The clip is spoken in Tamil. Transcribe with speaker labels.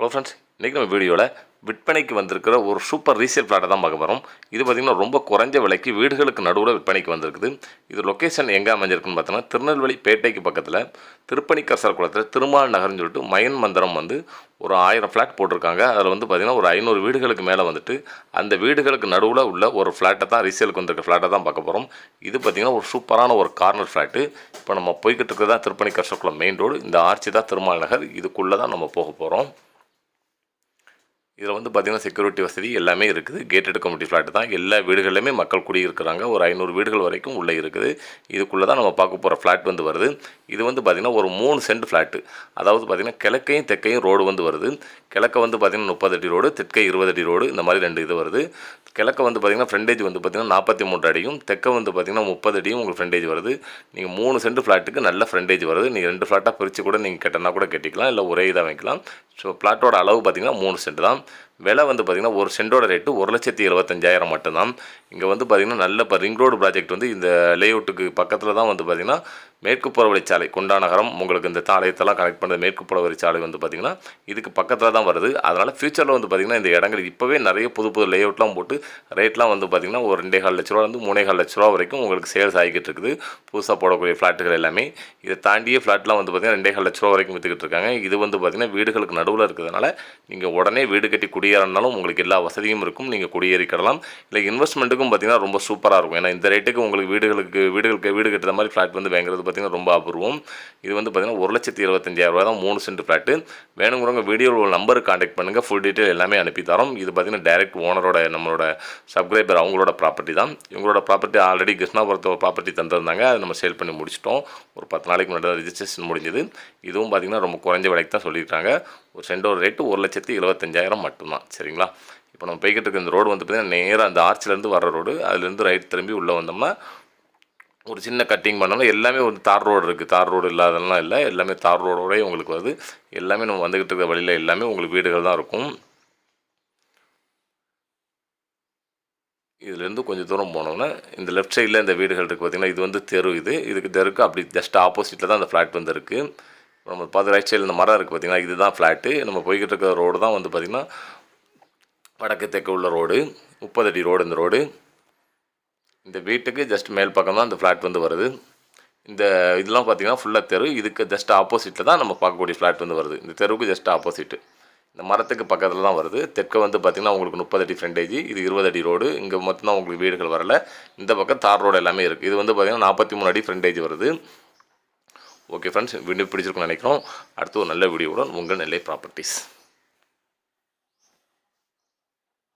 Speaker 1: ஹலோ ஃப்ரெண்ட்ஸ் இன்றைக்கி நம்ம வீடியோவில் விற்பனைக்கு வந்திருக்கிற ஒரு சூப்பர் ரீசேல் ஃப்ளாட்டை தான் பார்க்க போகிறோம் இது பார்த்திங்கன்னா ரொம்ப குறைஞ்ச விலைக்கு வீடுகளுக்கு நடுவில் விற்பனைக்கு வந்திருக்குது. இது லொக்கேஷன் எங்கே அமைஞ்சிருக்குன்னு பார்த்தோன்னா திருநெல்வேலி பேட்டைக்கு பக்கத்தில் திருப்பணி குளத்தில் திருமால் நகர்னு சொல்லிட்டு மயன் மந்திரம் வந்து ஒரு ஆயிரம் ஃப்ளாட் போட்டிருக்காங்க. அதில் வந்து பார்த்திங்கன்னா ஒரு ஐநூறு வீடுகளுக்கு மேலே வந்துட்டு அந்த வீடுகளுக்கு நடுவில் உள்ள ஒரு ஃப்ளாட்டை தான் ரீசேலுக்கு வந்திருக்க ஃப்ளாட்டை தான் பார்க்க போகிறோம் இது பார்த்திங்கன்னா ஒரு சூப்பரான ஒரு கார்னர் ஃப்ளாட்டு இப்போ நம்ம போய்கிட்டு இருக்கிறது தான் திருப்பணி கசர்குளம் மெயின் ரோடு இந்த ஆர்ச்சி தான் திருமால் நகர். இதுக்குள்ளே தான் நம்ம போக போகிறோம் இதில் வந்து பார்த்திங்கன்னா செக்யூரிட்டி வசதி எல்லாமே இருக்குது. கேட்டட் கம்யூனிட்டி ஃப்ளாட் தான். எல்லா வீடுகளிலுமே மக்கள் குடியிருக்கிறாங்க. ஒரு ஐநூறு வீடுகள் வரைக்கும் உள்ளே இருக்குது. இதுக்குள்ளே தான் நம்ம பார்க்க போகிற ஃப்ளாட் வந்து வருது. இது வந்து பார்த்திங்கன்னா ஒரு மூணு சென்ட் ஃப்ளாட்டு அதாவது பார்த்திங்கன்னா கிழக்கையும் தெற்கையும் ரோடு வந்து வருது. கிழக்க வந்து பார்த்திங்கன்னா முப்பது அடி ரோடு தெற்கை இருபது அடி ரோடு இந்த மாதிரி ரெண்டு இது வருது. கிழக்க வந்து பார்த்திங்கன்னா ஃப்ரண்டேஜ் வந்து பார்த்திங்கன்னா நாற்பத்தி மூன்று அடியும் தெற்க வந்து பார்த்திங்கன்னா முப்பது அடியும் உங்களுக்கு ஃப்ரண்டேஜ் வருது. நீங்கள் மூணு சென்ட் ஃப்ளாட்டுக்கு நல்ல ஃப்ரண்டேஜ் வருது. நீங்கள் ரெண்டு ஃப்ளாட்டாக பிரித்து கூட நீங்கள் கட்டினா கூட கட்டிக்கலாம் இல்லை ஒரே இதாக வைக்கலாம் ஸோ ஃப்ளாட்டோட அளவு பார்த்திங்கன்னா மூணு சென்ட் தான். விலை வந்து பார்த்திங்கன்னா ஒரு சென்டோட ரேட்டு ஒரு லட்சத்தி எழுபத்தஞ்சாயிரம் மட்டும்தான். இங்கே வந்து பார்த்திங்கன்னா நல்ல இப்போ ரிங் ரோடு ப்ராஜெக்ட் வந்து இந்த லேஅவுட்டுக்கு பக்கத்தில் தான் வந்து பார்த்திங்கன்னா மேற்கு புறவழிச்சாலை சாலை குண்டாநகரம் உங்களுக்கு இந்த தாளையத்தெல்லாம் கனெக்ட் பண்ணுற மேற்கு புறவழிச்சாலை வந்து பார்த்திங்கன்னா இதுக்கு பக்கத்தில் தான் வருது. அதனால் ஃப்யூச்சரில் வந்து பார்த்திங்கன்னா இந்த இடங்கள் இப்போவே நிறைய புது புது லேஅவுட்லாம் போட்டு ரேட்லாம் வந்து பார்த்திங்கன்னா ஒரு ரெண்டே கால் லட்ச ரூபா வந்து மூணே கால் லட்ச ரூபா வரைக்கும் உங்களுக்கு சேல்ஸ் ஆகிக்கிட்டு இருக்குது. புதுசாக போடக்கூடிய ஃப்ளாட்டுகள் எல்லாமே. இதை தாண்டியே ஃப்ளாட்லாம் வந்து பார்த்திங்கன்னா ரெண்டே கால் லட்ச ரூபா வரைக்கும் விற்றுக்கிட்டு இருக்காங்க. இது வந்து பார்த்திங்கன்னா வீடுகளுக்கு நடுவில் இருக்கிறதுனால நீங்கள் உடனே வீடு கட்டி குடியேறினாலும் உங்களுக்கு எல்லா வசதியும் இருக்கும். நீங்கள் குடியேறிக்கிடலாம். இல்லை இன்வெஸ்ட்மெண்ட்டுக்கும் பார்த்திங்கன்னா ரொம்ப சூப்பராக இருக்கும். ஏன்னா இந்த ரேட்டுக்கு உங்களுக்கு வீடுகளுக்கு வீடுகளுக்கு வீடு கட்டுற மாதிரி ஃப்ளாட் வந்து வாங்குறது பார்த்திங்கன்னா ரொம்ப அபூர்வம். இது வந்து பார்த்திங்கன்னா ஒரு லட்சத்தி இருபத்தஞ்சாயிரம் ரூபா தான் மூணு சென்ட் ஃப்ளாட்டு வேணுங்கிறவங்க வீடியோவில் உள்ள நம்பருக்கு காண்டாக்ட் பண்ணுங்கள் ஃபுல் டீட்டெயில் எல்லாமே அனுப்பி தரோம். இது பார்த்திங்கன்னா டைரக்ட் ஓனரோட நம்மளோட சப்ஸ்கிரைபர் அவங்களோட ப்ராப்பர்ட்டி தான். இவங்களோட ப்ராப்பர்ட்டி ஆல்ரெடி கிருஷ்ணாபுரத்து ப்ராப்பர்ட்டி தந்திருந்தாங்க. அதை நம்ம சேல் பண்ணி முடிச்சிட்டோம். ஒரு பத்து நாளைக்கு முன்னாடி ரிஜிஸ்ட்ரேஷன் முடிஞ்சது. இதுவும் பார்த்திங்கன்னா ரொம்ப குறைஞ்ச விலைக்கு தான் சொல்லியிருக்காங்க. ஒரு சென்டோர் ரேட்டு ஒரு லட்சத்தி எழுபத்தஞ்சாயிரம் மட்டும்தான் சரிங்களா? இப்போ நம்ம போய்கிட்டு இருக்க இந்த ரோடு வந்து பார்த்திங்கன்னா நேராக அந்த ஆர்ச்சிலேருந்து வர ரோடு அதுலேருந்து ரைட் திரும்பி உள்ளே வந்தோம்னா ஒரு சின்ன கட்டிங் பண்ணோம்னா எல்லாமே ஒரு தார் ரோடு இருக்குது தார் ரோடு இல்லாதெல்லாம் இல்லை. எல்லாமே தார் ரோடோடய உங்களுக்கு வருது. எல்லாமே நம்ம வந்துக்கிட்டு இருக்கிற வழியில் எல்லாமே உங்களுக்கு வீடுகள் தான் இருக்கும். இதுலேருந்து கொஞ்சம் தூரம் போனோம்னா இந்த லெஃப்ட் சைடில் இந்த வீடுகள் இருக்குது பார்த்திங்கன்னா இது வந்து தெரு இது. இதுக்கு தெருக்கு அப்படி ஜஸ்ட் ஆப்போசிட்டில் தான் அந்த ஃப்ளாட் வந்து இருக்குது நம்ம பார்த்து ரைட் சைடில் இந்த மரம் இருக்குது பார்த்திங்கன்னா இதுதான் ஃப்ளாட்டு நம்ம போய்கிட்டு இருக்கிற ரோடு தான் வந்து பார்த்திங்கன்னா வடக்கு தெற்கு உள்ள ரோடு முப்பது அடி ரோடு இந்த ரோடு இந்த வீட்டுக்கு ஜஸ்ட் மேல் பக்கம் தான் இந்த ஃப்ளாட் வந்து வருது. இந்த இதெல்லாம் பார்த்தீங்கன்னா ஃபுல்லாக தெரு. இதுக்கு ஜஸ்ட் ஆப்போசிட்டில் தான் நம்ம பார்க்கக்கூடிய ஃப்ளாட் வந்து வருது. இந்த தெருவுக்கு ஜஸ்ட் ஆப்போசிட்டு இந்த மரத்துக்கு பக்கத்தில் தான் வருது. தெற்க வந்து பார்த்திங்கன்னா உங்களுக்கு முப்பது அடி ஃப்ரண்டேஜ் இது இருபது அடி ரோடு இங்கே மட்டும்தான் உங்களுக்கு வீடுகள் வரல. இந்த பக்கம் தார் ரோடு எல்லாமே இருக்குது இது வந்து பார்த்திங்கன்னா நாற்பத்தி மூணு அடி ஃப்ரண்டேஜ் வருது. ஓகே ஃப்ரெண்ட்ஸ் வீடியோ பிடிச்சிருக்கும்னு நினைக்கிறோம். அடுத்து ஒரு நல்ல வீடியோவுடன் உங்கள் நெல்லை ப்ராப்பர்ட்டிஸ்